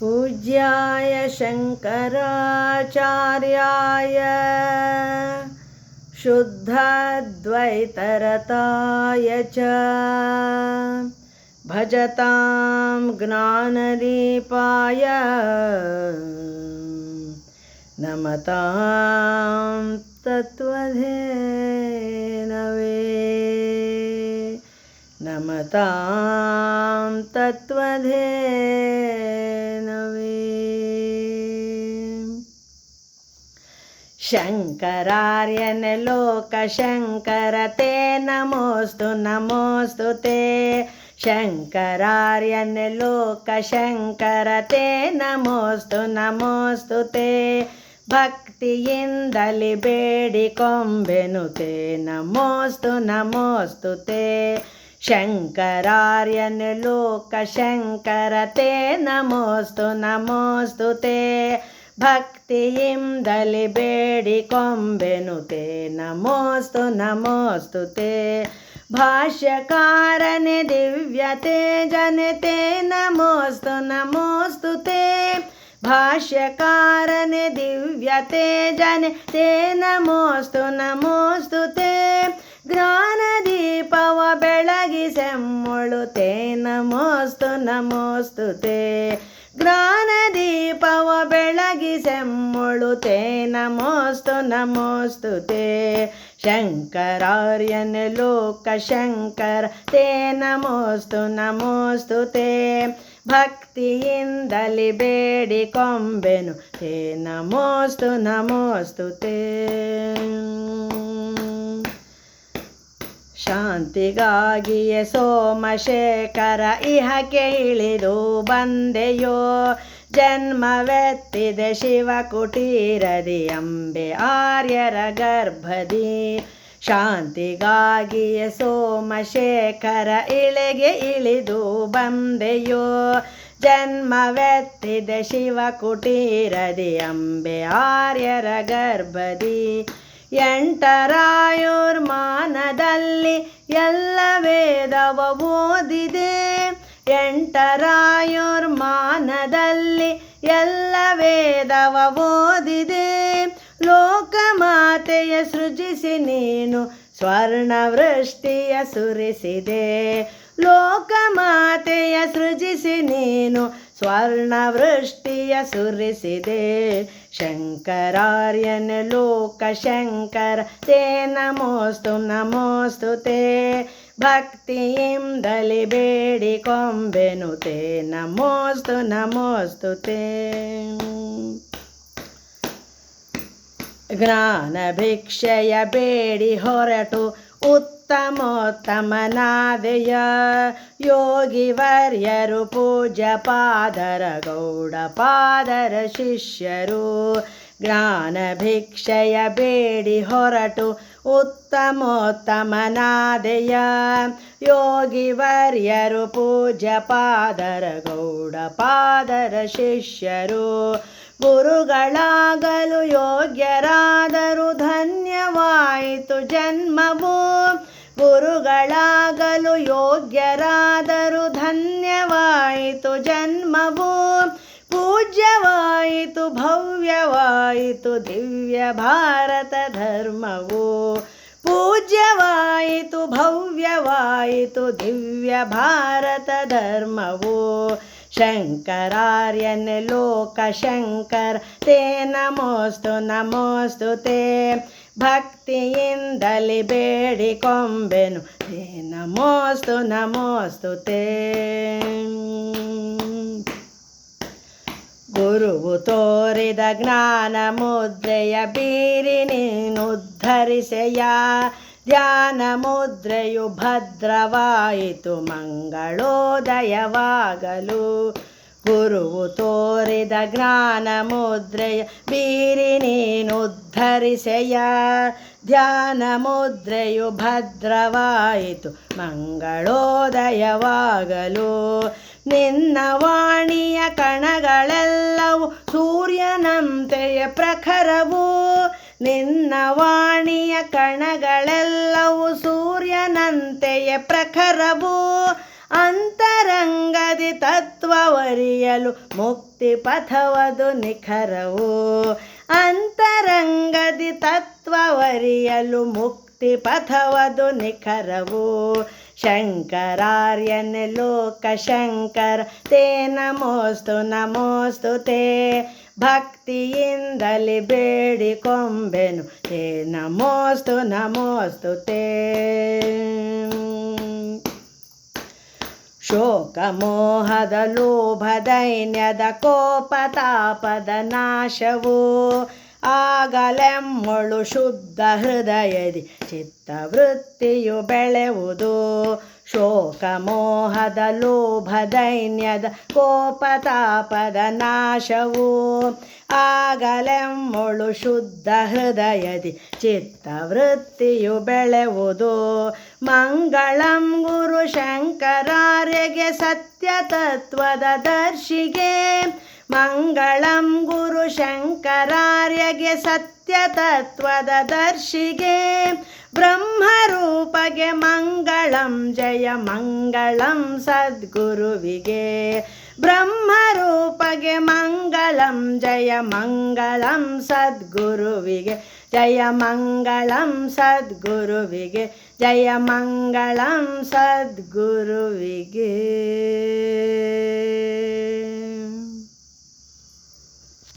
पूज्याय शङ्कराचार्याय शुद्धद्वैतरताय च भजतां ज्ञानदीपाय नमतां तत्त्वधेनवे नमतां तत्त्वधेनवे शङ्करार्यन लोकशङ्कर ते नमोऽस्तु नमोऽस्तु ते शङ्करार्यन लोकशङ्कर ते नमोऽस्तु नमोऽस्तु ते ಭಕ್ತಿಯಿಂದಲಿ ಬೇಡಿಕೊಂಬೆನು ತೇ ನಮೋಸ್ತು ನಮೋಸ್ತು ತೇ ಶಂಕರಾರ್ಯನ ಲೋಕ ಶಂಕರ ತೇ ನಮೋಸ್ತು ನಮೋಸ್ತು ತೇ ಭಕ್ತಿಯಿಂದಲಿ ಬೇಡಿಕೊಂಬೆನು ತೇ. ನಮೋಸ್ತು ನಮೋಸ್ತು ತೇ. ಭಾಷ್ಯಕಾರನೆ ದಿವ್ಯತೆ ಜನತೆ ನಮೋಸ್ತು ನಮೋಸ್ತು ತೇ. ಭಾಷ್ಯಕಾರನೆ ದಿವ್ಯತೆ ಜನತೆ ನಮೋಸ್ತು ನಮೋಸ್ತು ತೇ. ಜ್ಞಾನದೀಪವ ಬೆಳಗಿಸೆಮ್ಮೊಳು ತೇ. ನಮೋಸ್ತು ನಮೋಸ್ತು ತೇ. ಜ್ಞಾನದೀಪವ ಬೆಳಗಿಸೆಮ್ಮೊಳು ತೇ ನಮೋಸ್ತು ನಮೋಸ್ತು ತೇ. ಶಂಕರಾರ್ಯನ ಲೋಕ ಶಂಕರ ತೇ. ನಮೋಸ್ತು ನಮೋಸ್ತು ತೇ. ಭಕ್ತಿಯಿಂದಲಿ ಬೇಡಿಕೊಂಬೆನು ತೇ. ನಮೋಸ್ತು ನಮೋಸ್ತು ತೇ. ಶಾಂತಿಗಾಗಿಯೇ ಸೋಮಶೇಖರ ಇಹಕ್ಕೆ ಇಳಿದು ಬಂದೆಯೋ? ಜನ್ಮವೆತ್ತಿದೆ ಶಿವ ಕುಟೀರದಿ ಅಂಬೆ ಆರ್ಯರ ಗರ್ಭದಿ. ಶಾಂತಿಗಾಗಿಯೇ ಸೋಮಶೇಖರ ಇಳೆಗೆ ಇಳಿದು ಬಂದೆಯೋ? ಜನ್ಮವೆತ್ತಿದೆ ಶಿವ ಕುಟೀರದಿ ಅಂಬೆ ಆರ್ಯರ ಗರ್ಭದಿ. ಎಂಟರಾಯುರ್ಮಾನದಲ್ಲಿ ಎಲ್ಲ ವೇದವ ಓದಿದೆ. ಎಂಟರಾಯುರ್ಮಾನದಲ್ಲಿ ಎಲ್ಲ ವೇದವ ಓದಿದೆ. ಲೋಕಮಾತೆಯ ಸೃಜಿಸಿ ನೀನು ಸ್ವರ್ಣವೃಷ್ಟಿಯ ಸುರಿಸಿದೆ. ಲೋಕಮಾತೆಯ ಸೃಜಿಸಿ ನೀನು ಸ್ವರ್ಣವೃಷ್ಟಿಯ ಸುರಿಸಿದೆ. ಶಂಕರಾರ್ಯನ ಲೋಕ ಶಂಕರ, ತೇ ನಮೋಸ್ತು ನಮೋಸ್ತು ತೇ. ಭಕ್ತಿಯಿಂದಲಿ ಬೇಡಿಕೊಂಬೆನು, ತೇ ನಮೋಸ್ತು ನಮೋಸ್ತು ತೇ. ಜ್ಞಾನ ಭಿಕ್ಷೆಯ ಬೇಡಿ ಹೊರಟು ಉತ್ತಮೋತ್ತಮನಾದೆಯ ಯೋಗಿ ವರ್ಯರು ಪೂಜ್ಯ ಪಾದರ ಗೌಡ ಪಾದರ ಶಿಷ್ಯರು ಜ್ಞಾನ ಭಿಕ್ಷೆಯ ಬೇಡಿ ಹೊರಟು ಉತ್ತಮೋತ್ತಮನಾದೆಯ ಯೋಗಿ ವರ್ಯರು ಪೂಜ್ಯ ಪಾದರ ಗೌಡ ಪಾದರ ಶಿಷ್ಯರು ಗುರುಗಳಾಗಲು ಯೋಗ್ಯರಾದರು ಧನ್ಯವಾಯಿತು ಜನ್ಮವು ಗುರುಗಳಾಗಲು ಯೋಗ್ಯರಾದರು ಧನ್ಯವಾಯಿತು ಜನ್ಮವು ಪೂಜ್ಯವಾಯಿತು ಭವ್ಯವಾಯಿತು ದಿವ್ಯ ಭಾರತ ಧರ್ಮವು ಪೂಜ್ಯವಾಯಿತು ಭವ್ಯವಾಯಿತು ದಿವ್ಯ ಭಾರತ ಧರ್ಮವು. ಶಂಕರಾರ್ಯನ ಲೋಕ ಶಂಕರ, ತೇ ನಮೋಸ್ತು ನಮೋಸ್ತು ತೇ. ಭಕ್ತಿಯಿಂದಲಿ ಬೇಡಿಕೊಂಬೆನು, ತೇ ನಮೋಸ್ತು ನಮೋಸ್ತು ತೇ. ಗುರುವು ತೋರಿದ ಜ್ಞಾನ ಮುದ್ರೆಯ ಬೀರಿ ನೀನುದ್ಧರಿಸೆಯ ಧ್ಯಾನ ಮುದ್ರೆಯು ಭದ್ರವಾಯಿತು, ಮಂಗಳೋದಯವಾಗಲು. ಗುರುವು ತೋರಿದ ಜ್ಞಾನ ಮುದ್ರೆಯ ಬೀರಿ ನೀನುದ್ಧರಿಸೆಯ ಧ್ಯಾನ ಮುದ್ರೆಯು ಭದ್ರವಾಯಿತು, ಮಂಗಳೋದಯವಾಗಲು. ನಿನ್ನ ವಾಣಿಯ ಕಣಗಳೆಲ್ಲವೂ ಸೂರ್ಯನಂತೆಯ ಪ್ರಖರವು. ನಿನ್ನ ವಾಣಿಯ ಕಣಗಳೆಲ್ಲವೂ ಸೂರ್ಯನಂತೆಯ ಪ್ರಖರವು ಅಂತರಂಗದಿ ತತ್ವವರಿಯಲು ಮುಕ್ತಿ ಪಥವದು ನಿಖರವು ಅಂತರಂಗದಿ ತತ್ವವರಿಯಲು ಮುಕ್ತಿ ಪಥವದು ನಿಖರವು ಶಂಕರಾರ್ಯನೆ ಲೋಕ ಶಂಕರ ತೇ ನಮೋಸ್ತು ನಮೋಸ್ತು ತೇ ಭಕ್ತಿಯಿಂದಲಿ ಬೇಡಿಕೊಂಬೆನು. ತೇ ನಮೋಸ್ತು ನಮೋಸ್ತು ತೇ. ಶೋಕಮೋಹದ ಲೋಭ ದೈನ್ಯದ ಕೋಪ ತಾಪದ ನಾಶವು ಆಗಲೆಮ್ಮಳು ಶುದ್ಧ ಹೃದಯದಿ. ಚಿತ್ತವೃತ್ತಿಯು ಬೆಳೆವುದು ಶೋಕಮೋಹದ ಲೋಭ ದೈನ್ಯದ ಕೋಪ ತಾಪದ ನಾಶವು ಆಗಲೆಮ್ಮೊಳು ಶುದ್ಧ ಹೃದಯದಿ ಚಿತ್ತವೃತ್ತಿಯು ಬೆಳೆವುದು. ಮಂಗಳಂ ಗುರು ಶಂಕರಾರ್ಯಗೆ ಸತ್ಯ ತತ್ವದ ದರ್ಶಿಗೆ. ಮಂಗಳಂ ಗುರು ಶಂಕರಾರ್ಯಗೆ ಸತ್ಯ ತತ್ವದ ದರ್ಶಿಗೆ ಬ್ರಹ್ಮರೂಪಗೆ ಮಂಗಳಂ, ಜಯ ಮಂಗಳಂ ಸದ್ಗುರುವಿಗೆ. ಬ್ರಹ್ಮರೂಪಗೆ ಮಂಗಳಂ, ಜಯ ಮಂಗಳಂ ಸದ್ಗುರುವಿಗೆ. ಜಯ ಮಂಗಳಂ ಸದ್ಗುರುವಿಗೆ, ಜಯ ಮಂಗಳಂ ಸದ್ಗುರುವಿಗೆ.